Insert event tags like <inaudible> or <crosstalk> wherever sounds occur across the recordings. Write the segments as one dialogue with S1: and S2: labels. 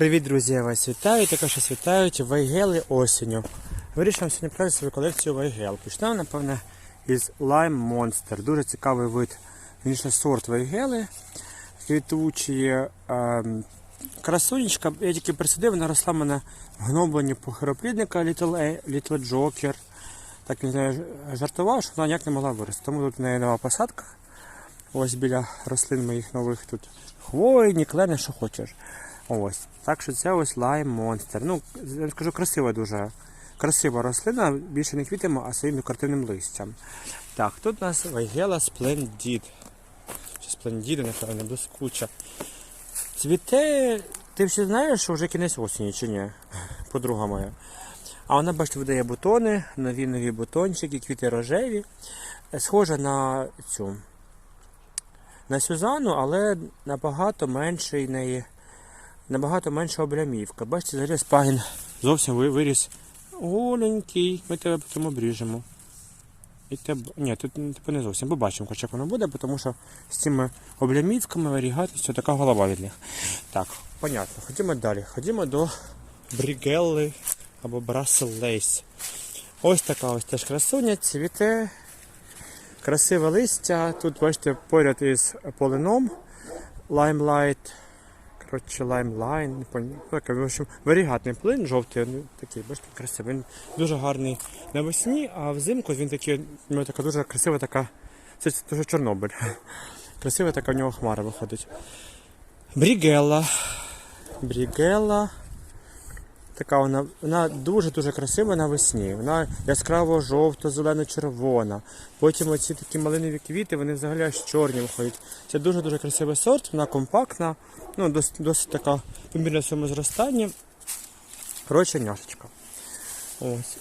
S1: Привіт, друзі! Я вас вітаю. Також вас вітають вайгели осінню. Вирішив сьогодні показати свою колекцію вайгел. Почнемо, напевне, із Lime Monster. Дуже цікавий вид, звісно, сорт вайгели. Квітучі. Ем, красунечка, я тільки присадив, вона росла в мене в гнобленні похироплідника Little, A- Little Joker. Так знаю, жартував, що вона ніяк не могла вирости. Тому тут в неї нова посадка. Ось біля рослин моїх нових тут хвойні, клени, що хочеш. Ось. Так що це ось лайм монстр. Ну, я скажу, красива дуже. Красива рослина, більше не квітами, а своїм декоративним листям. Так, тут у нас Вайгела Сплендід. Чи Сплендіда, напевно, блискуча. Цвіте, ти всі знаєш, що вже кінець осені, чи ні? Подруга моя. А вона, бачите, видає бутони, нові нові бутончики, квіти рожеві. Схожа на цю. На Сюзану, але набагато менший неї, набагато менша облямівка. Бачите, взагалі спагін зовсім виріс голенький. Ми тебе потім обріжемо. І тебе... Ні, тут типу, не зовсім. Побачимо, як воно буде, тому що з цими облямівками варігатністю така голова від них. Так, понятно. Ходімо далі. Ходімо до Брігелли або Браселейс. Ось така ось теж красуня, цвіте. Красиве листя. Тут, бачите, поряд із полином Limelight. Коротше, лаймлайн, не пам'ятаю. Ну, В общем, варігатний плин, жовтий, ну, такий, бачите, красивий. Він дуже гарний навесні, а взимку він такий, у нього така дуже красива така. Це дуже Чорнобиль. <laughs> Красива така в нього хмара виходить. Брігелла. Брігелла. Така вона, вона дуже-дуже красива навесні. Вона яскраво жовто, зелено, червона. Потім оці такі малинові квіти, вони взагалі аж чорні виходять. Це дуже-дуже красивий сорт, вона компактна, ну, досить, досить така помірна зростанні. Коротше, няшечка. Ось.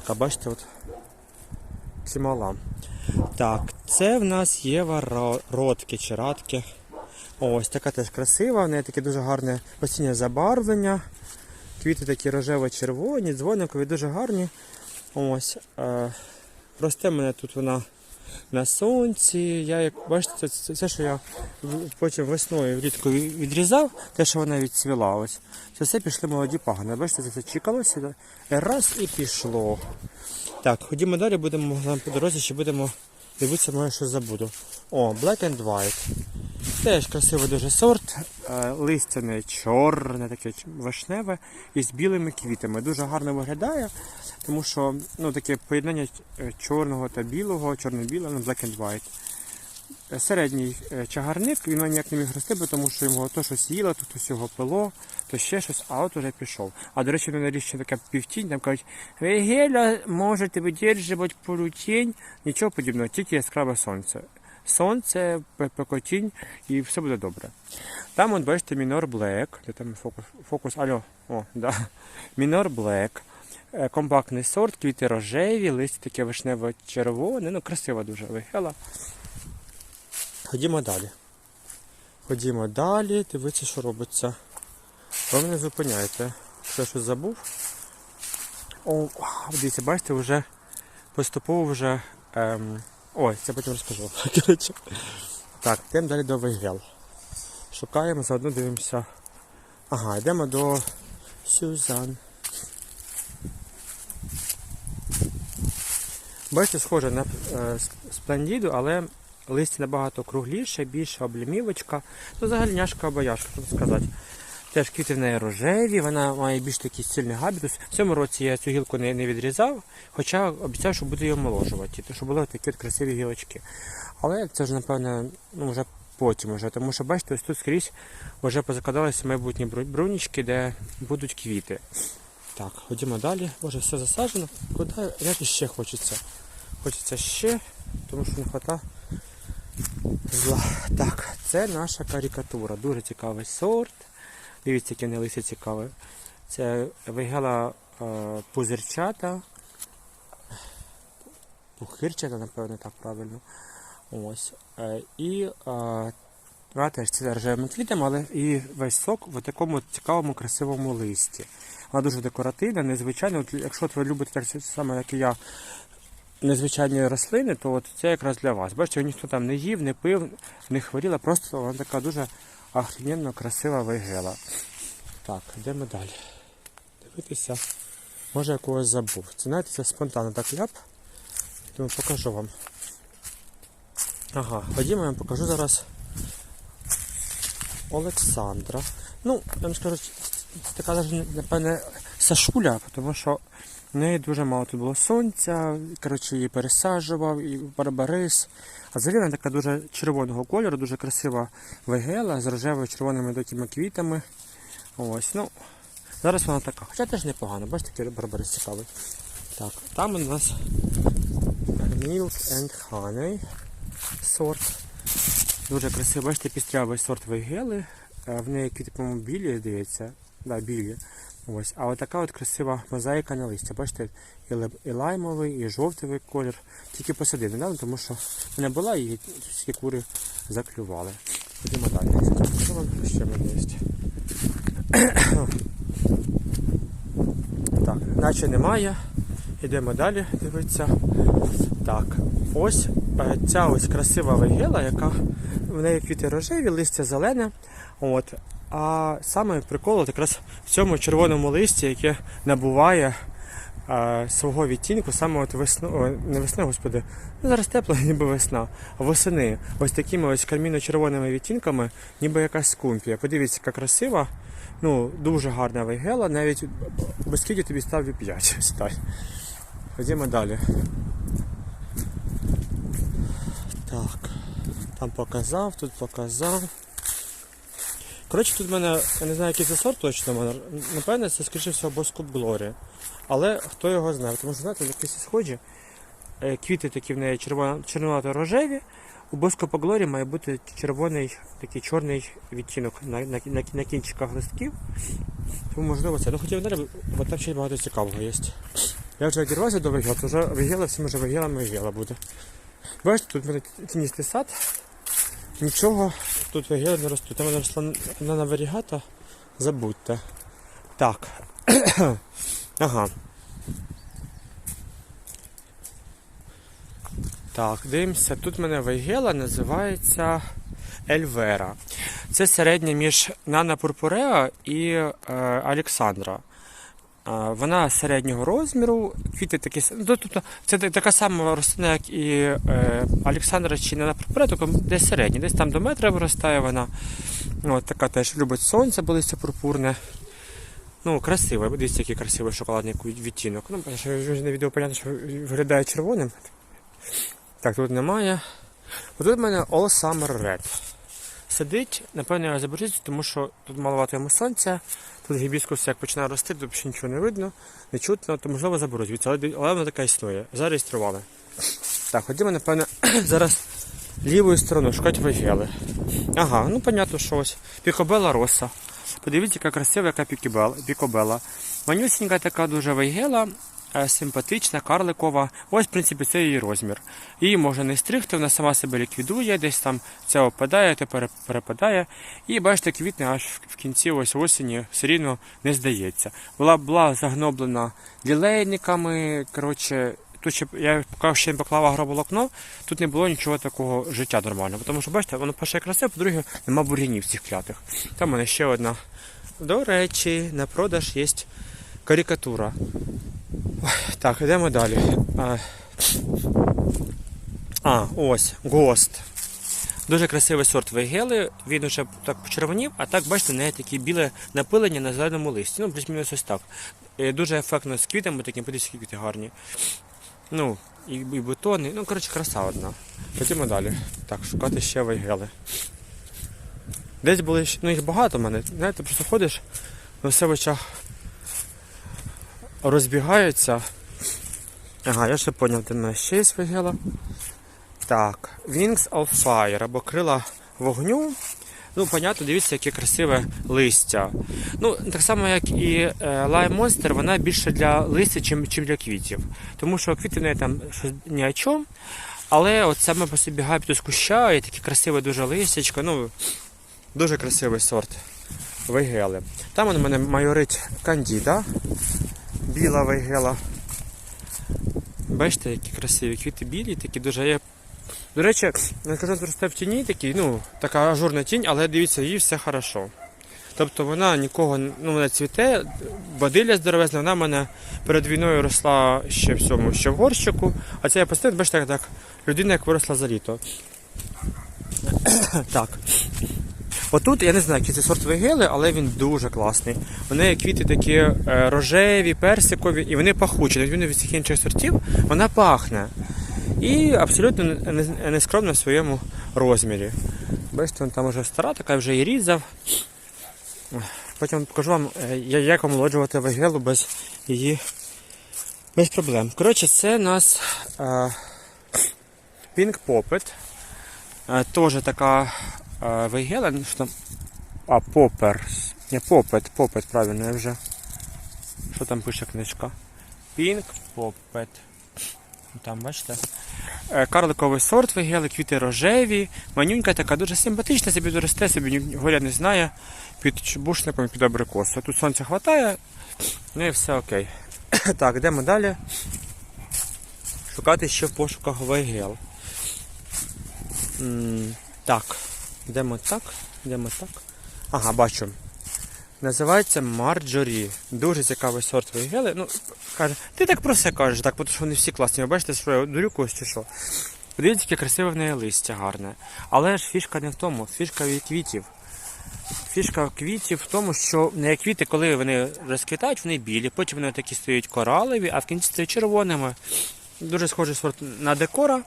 S1: Така, бачите, от чимала. Так, це в нас Єва Ро- Ротки чи Радки. Ось така теж красива, в неї таке дуже гарне осіннє забарвлення. Квіти такі рожево-червоні, дзвоникові, дуже гарні. Ось. Е, росте мене тут вона на сонці. Я як бачите, це, це що я потім весною влітку відрізав, те, що вона відцвіла. Ось. Це все пішли молоді пагани. Бачите, це чекалося. да? Раз і пішло. Так, ходімо далі, будемо по дорозі, ще будемо дивитися, може щось забуду. О, Black and White. Теж красивий дуже сорт, е, листяне чорне, таке вишневе із білими квітами. Дуже гарно виглядає, тому що ну, таке поєднання е, чорного та білого, чорно-білого, ну, black and white. Е, Середній чагарник, він ніяк не міг рости, тому що його то щось їло, то хтось його пило, то ще щось, а от уже пішов. А до речі, на річці така півтінь, там кажуть, Вегеля може видержувати полутінь, нічого подібного, тільки яскраве сонце сонце, пекотінь і все буде добре. Там, от бачите, Мінор Блек, де там фокус, фокус, алло, о, да. Мінор Блек. Компактний сорт, квіти рожеві, листя таке вишнево-червоне, ну красива дуже вигела. Ходімо далі. Ходімо далі, дивіться, що робиться. Ви мене зупиняєте. Все, що забув. О, дивіться, бачите, вже поступово вже. Ем, Ой, це потім розкажу. <laughs> Так, йдемо далі до Вейгел. Шукаємо, заодно дивимося. Ага, йдемо до Сюзан. Бачите, схоже на е, сплендіду, але листя набагато кругліше, більша облімівочка. Ну, взагалі няшка або яшка, так сказати. Теж квіти в неї рожеві, вона має більш такий сильний габітус. В цьому році я цю гілку не, не відрізав, хоча обіцяв, що буду її омоложувати, тому що були такі от красиві гілочки. Але це вже, напевно, ну, вже потім, вже, тому що бачите, ось тут скрізь вже позакладалися майбутні бру- брунічки, де будуть квіти. Так, ходімо далі. Боже, все засаджено. Куди як ще хочеться? Хочеться ще, тому що не хвата зла. Так, це наша карикатура. Дуже цікавий сорт. Дивіться, яке не листя цікаве. Це вигела е, пузирчата. Пухирчата, напевно, так правильно. Ось. Е, і е, вона теж це рожевими квітами, але і весь сок в такому цікавому, красивому листі. Вона дуже декоративна, незвичайна. От, якщо ви любите так само, як і я, незвичайні рослини, то от це якраз для вас. Бачите, ніхто там не їв, не пив, не хворіла, просто вона така дуже охрененно красива вигела. Так, йдемо далі. Дивитися. Може я когось забув. Це знаєте, це спонтанно так ляп. Тому покажу вам. Ага, ходімо, я вам покажу зараз Олександра. Ну, я вам скажу, це така навіть, напевне, Сашуля, тому що в неї дуже мало тут було сонця, коротше, її пересаджував, і барбарис. А взагалі вона така дуже червоного кольору, дуже красива вегела з рожевими червоними такими квітами. Ось, ну, зараз вона така. Хоча теж непогано, бачите, який барбарис цікавий. Так, там у нас Milk and Honey сорт. Дуже красивий, бачите, пістрявий сорт вейгели. Е, В неї квіти, по-моєму, білі, здається. Да, білі. Ось. А от така от красива мозаїка на листя. Бачите, і, лаймовий, і жовтий колір. Тільки посадив недавно, тому що вона була і всі кури заклювали. Ходімо далі. Що вам ще є? Так, наче немає. Йдемо далі дивитися. Так, ось е, ця ось красива вегела, яка в неї квіти рожеві, листя зелене. От. А саме прикол якраз в цьому червоному листі, яке набуває е, свого відтінку саме от весну, не весни, господи, ну зараз тепло, <laughs> ніби весна, а восени. Ось такими ось карміно-червоними відтінками, ніби якась скумпія. Подивіться, яка красива. Ну, дуже гарна вейгела, навіть без квітів тобі ставлю 5. Стай. Ходімо далі. Так. Там показав, тут показав. Коротше, тут в мене, я не знаю, який це сорт точно, мене, напевне, це, скоріше всього, Боскоп Глорі. Але хто його знає, тому що, знаєте, якісь схожі. Е, Квіти такі в неї червоно- червонато-рожеві. У Боскопа Глорі має бути червоний такий чорний відтінок на, на, на, на кінчиках листків. Тому можливо це. Ну хотів далі, бо там ще багато цікавого є. Я вже відірвався до вигіла, то вже вигіла, всім вже вигілами вигіла буде. Бачите, тут в мене тіністий сад. Нічого тут вигіли не ростуть. Там вона росла на варігата. Забудьте. Так. <clears throat> ага. Так, дивимося. Тут мене вейгела називається Ельвера. Це середня між Нана Пурпуреа і е, Олександра. Вона середнього розміру, квіти такі ну, тобто це така сама рослина, як і е, Олександра чи Пурпуреа, тільки десь середня, десь там до метра виростає вона. От така теж любить сонце, бо листя пурпурне. Ну, красива, дивіться, який красивий шоколадний відтінок. Ну, на відео понятно, що виглядає червоним. Так, тут немає. Отут в мене All Summer Red. Сидить, напевно, я заберусь, тому що тут маловато йому сонця. Тут гібіскус як починає рости, то ще нічого не видно, не чутно, то можливо звідси, але, але вона така існує. Зареєстрували. Так, ходімо, напевно, <clears throat> зараз лівою стороною шукати вагіли. Ага, ну понятно, що ось. Пікобела роса. Подивіться, яка красива, яка пікобела. Манюсінька така дуже вейгела, е, симпатична, карликова. Ось, в принципі, це її розмір. Її можна не стригти, вона сама себе ліквідує, десь там це опадає, тепер перепадає. І бачите, квітне аж в кінці ось осені все рівно не здається. Була була загноблена лілейниками. Коротше, тут я поки ще поклав агроволокно, тут не було нічого такого життя нормального. Тому що, бачите, воно перше красиве, по-друге, нема бур'янів цих клятих. Там у мене ще одна. До речі, на продаж є карикатура. Так, йдемо далі. А, а ось, гост. Дуже красивий сорт вейгели. Він уже так почервонів, а так, бачите, не такі біле напилення на зеленому листі. Ну, плюс-мінус ось так. Е, Дуже ефектно з квітами, таким подивіться, квіти гарні. Ну, і, і бутони. Ну, коротше, краса одна. Ходімо далі. Так, шукати ще вейгели. Десь були, ну їх багато в мене. Знаєте, просто ходиш, все в очах розбігаються. Ага, я ще поняв, де мене ще є вигела. Так, Wings of Fire або крила вогню. Ну, понятно, дивіться, яке красиве листя. Ну, так само, як і е, Lime Monster, вона більше для листя, чим, чим для квітів. Тому що квіти в неї там щось ні о чому. Але от саме по собі габітус куща і таке красиве дуже листячко. Ну, дуже красивий сорт вейгели. Там у мене майорить кандіда, біла вейгела. Бачите, які красиві квіти білі, такі дуже. Я... До речі, я кажу, росте в тіні такий, ну, така ажурна тінь, але дивіться, їй все хорошо. Тобто вона нікого ну, вона цвіте, бадиля здоровезна, вона в мене перед війною росла ще в цьому, ще в горщику. А це я постійно, бачите, як так, людина, як виросла за літо. <coughs> так. Отут, я не знаю, який це сорт вигели, але він дуже класний. Неї квіти такі е, рожеві, персикові, і вони пахучі. На відміну від всіх інших сортів, вона пахне. І абсолютно не- не- нескромна в своєму розмірі. Бачите, там вже стара, така вже і різав. Потім покажу вам, е, як омолоджувати вигелу без її без проблем. Коротше, це у нас Pink Poppet. Е, Теж така ну, Що? А, попер. Не попет, попет, правильно, я вже. Що там пише книжка? Pink Poppet. Там, бачите? Е, Карликовий сорт вигели, квіти рожеві, манюнька така дуже симпатична, собі доросте, собі горя не знає, під чубушником і під абрикосом. Тут сонця хватає, ну і все окей. <coughs> Так, йдемо далі. Шукати ще в пошуках вигел. Так, йдемо так, йдемо так. Ага, бачу. Називається Марджорі. Дуже цікавий сорт вигели. Ну, каже, ти так про все кажеш, так, тому що вони всі класні. Ви бачите, що я дурю когось чи що. Подивіться, яке красиве в неї листя гарне. Але ж фішка не в тому, фішка від квітів. Фішка квітів в тому, що не квіти, коли вони розквітають, вони білі, потім вони такі стають коралеві, а в кінці стають червоними. Дуже схожий сорт на декора.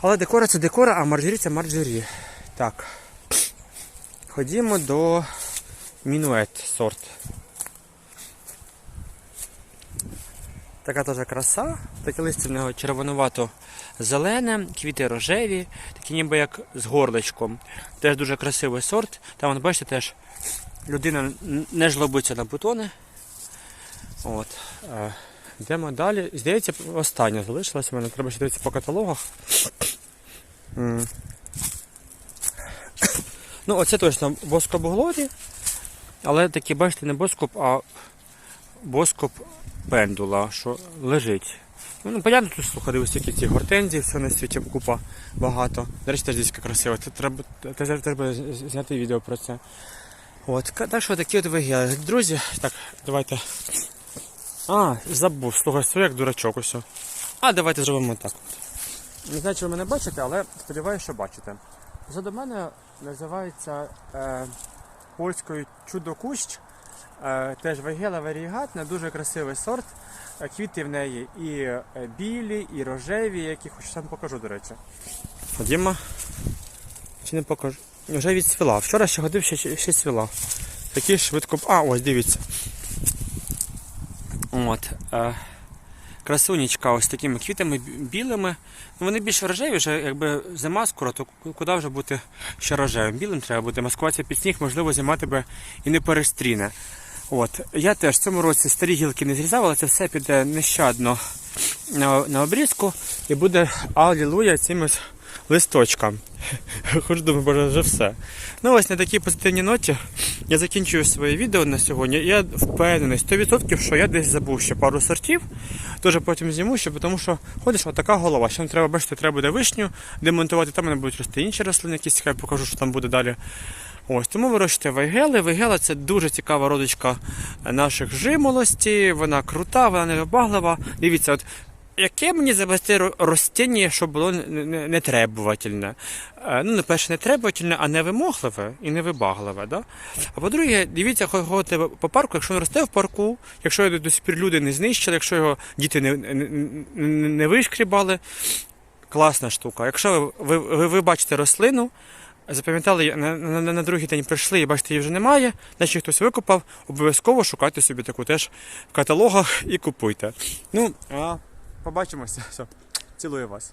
S1: Але декора це декора, а марджорі це марджорі. Так. Ходімо до мінует сорт. Така теж краса, таке листя в нього червонувато-зелене, квіти рожеві, такі ніби як з горличком. Теж дуже красивий сорт. Там, от, бачите, теж людина не жлобиться на бутони. От. е, Йдемо далі. Здається, остання залишилася в мене. Треба ще дивитися по каталогах. Ну, оце точно боскоп-глорі, але такі, бачите, не боскоп, а боскоп пендула, що лежить. Ну, понятно, тут слухай, дивись, які ці гортензії, все на світі купа багато. До речі, теж дійсно красиво. Це треба, треба зняти відео про це. От, так що такі от вигіли. Друзі, так, давайте. А, забув, слухай, стою як дурачок усе. А, давайте зробимо так. Не знаю, чи ви мене бачите, але сподіваюся, що бачите. Позаду мене називається е, польською чудо-кущ. Е, теж вегела варігатна, дуже красивий сорт. Е, Квіти в неї і е, білі, і рожеві, які хочу сам покажу, до речі. Ходімо. Чи не покажу? Вже відсвіла. Вчора ще ходив, ще, ще свіла. Такі швидко. А, ось дивіться. От. Е, красунечка ось такими квітами білими. Вони більш рожеві, вже якби зима скоро, то куди вже бути ще рожевим? Білим треба буде Маскуватися під сніг, можливо, зима тебе і не перестріне. От. Я теж в цьому році старі гілки не зрізав, але це все піде нещадно на, на обрізку і буде алілуя цим ось листочкам. <laughs> Хоч думаю, боже, вже все. Ну ось на такій позитивній ноті я закінчую своє відео на сьогодні. Я впевнений 100%, що я десь забув ще пару сортів. Теж потім зніму, ще, тому що ходиш, отака голова. Ще не треба бачити, треба буде вишню демонтувати, там мене будуть рости інші рослини, якісь я покажу, що там буде далі. Ось тому вирощуйте вайгели. Вайгела це дуже цікава родичка наших жимолості. Вона крута, вона невибаглива. Дивіться, от яке мені завести ро- ростіння, щоб було не- не- нетребувательне? Е, Ну, перше, не требувательне, а невимогливе і невибагливе. Да? А по-друге, дивіться, хо- ходите по парку, якщо він росте в парку, якщо його до сих пір люди не знищили, якщо його діти не, не, не, не вишкрібали, класна штука. Якщо ви, ви, ви, бачите рослину, запам'ятали, на, на, на, на другий день прийшли і бачите, її вже немає, значить хтось викопав, обов'язково шукайте собі таку теж в каталогах і купуйте. Ну, а Побачимося. <laughs> Все. Цілую вас.